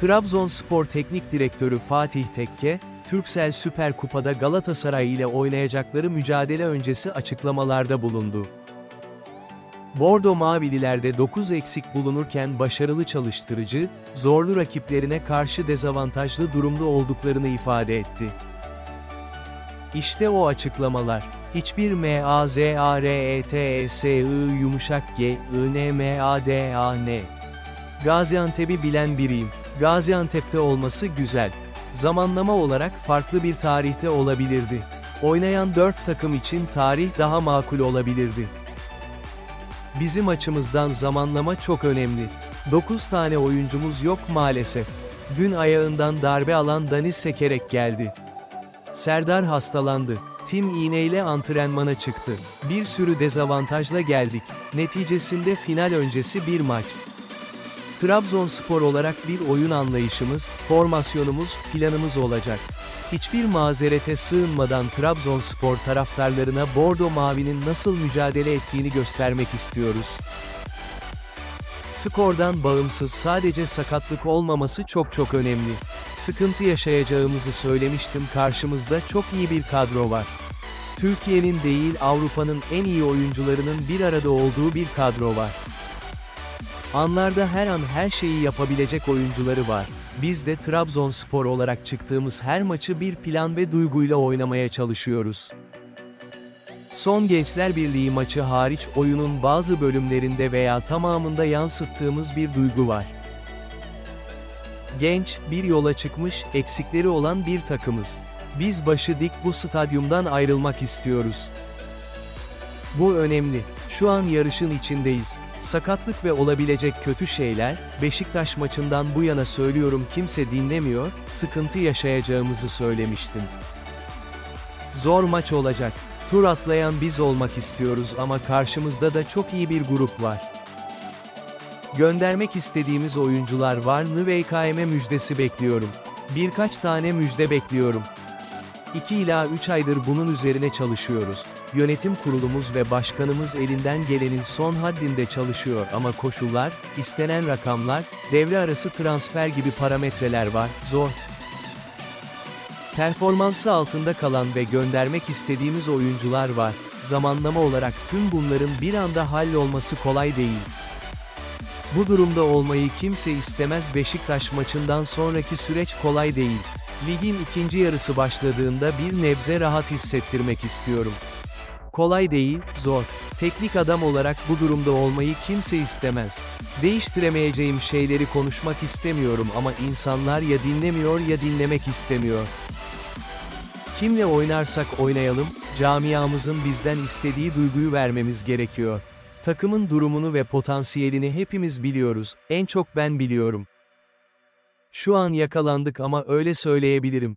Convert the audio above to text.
Trabzonspor Teknik Direktörü Fatih Tekke, Türksel Süper Kupa'da Galatasaray ile oynayacakları mücadele öncesi açıklamalarda bulundu. Bordo Mavililerde 9 eksik bulunurken başarılı çalıştırıcı, zorlu rakiplerine karşı dezavantajlı durumda olduklarını ifade etti. İşte o açıklamalar. Hiçbir M-A-Z-A-R-E-T-E-S-I yumuşak G, I-N-M-A-D-A-N. Gaziantep'i bilen biriyim. Gaziantep'te olması güzel. Zamanlama olarak farklı bir tarihte olabilirdi. Oynayan 4 takım için tarih daha makul olabilirdi. Bizim açımızdan zamanlama çok önemli. 9 tane oyuncumuz yok maalesef. Dün ayağından darbe alan Dani Sekerek geldi. Serdar hastalandı. Tim iğneyle antrenmana çıktı. Bir sürü dezavantajla geldik. Neticesinde final öncesi bir maç. Trabzonspor olarak bir oyun anlayışımız, formasyonumuz, planımız olacak. Hiçbir mazerete sığınmadan Trabzonspor taraftarlarına Bordo Mavi'nin nasıl mücadele ettiğini göstermek istiyoruz. Skordan bağımsız sadece sakatlık olmaması çok çok önemli. Sıkıntı yaşayacağımızı söylemiştim karşımızda çok iyi bir kadro var. Türkiye'nin değil Avrupa'nın en iyi oyuncularının bir arada olduğu bir kadro var. Anlarda her an her şeyi yapabilecek oyuncuları var. Biz de Trabzonspor olarak çıktığımız her maçı bir plan ve duyguyla oynamaya çalışıyoruz. Son Gençler Birliği maçı hariç oyunun bazı bölümlerinde veya tamamında yansıttığımız bir duygu var. Genç, bir yola çıkmış, eksikleri olan bir takımız. Biz başı dik bu stadyumdan ayrılmak istiyoruz. Bu önemli. Şu an yarışın içindeyiz. Sakatlık ve olabilecek kötü şeyler, Beşiktaş maçından bu yana söylüyorum kimse dinlemiyor, sıkıntı yaşayacağımızı söylemiştim. Zor maç olacak. Tur atlayan biz olmak istiyoruz ama karşımızda da çok iyi bir grup var. Göndermek istediğimiz oyuncular var NVKM müjdesi bekliyorum. Birkaç tane müjde bekliyorum. 2 ila 3 aydır bunun üzerine çalışıyoruz. Yönetim kurulumuz ve başkanımız elinden gelenin son haddinde çalışıyor ama koşullar, istenen rakamlar, devre arası transfer gibi parametreler var, zor. Performansı altında kalan ve göndermek istediğimiz oyuncular var. Zamanlama olarak tüm bunların bir anda hallolması kolay değil. Bu durumda olmayı kimse istemez Beşiktaş maçından sonraki süreç kolay değil. Ligin ikinci yarısı başladığında bir nebze rahat hissettirmek istiyorum. Kolay değil, zor. Teknik adam olarak bu durumda olmayı kimse istemez. Değiştiremeyeceğim şeyleri konuşmak istemiyorum ama insanlar ya dinlemiyor ya dinlemek istemiyor. Kimle oynarsak oynayalım, camiamızın bizden istediği duyguyu vermemiz gerekiyor. Takımın durumunu ve potansiyelini hepimiz biliyoruz, en çok ben biliyorum. Şu an yakalandık ama öyle söyleyebilirim.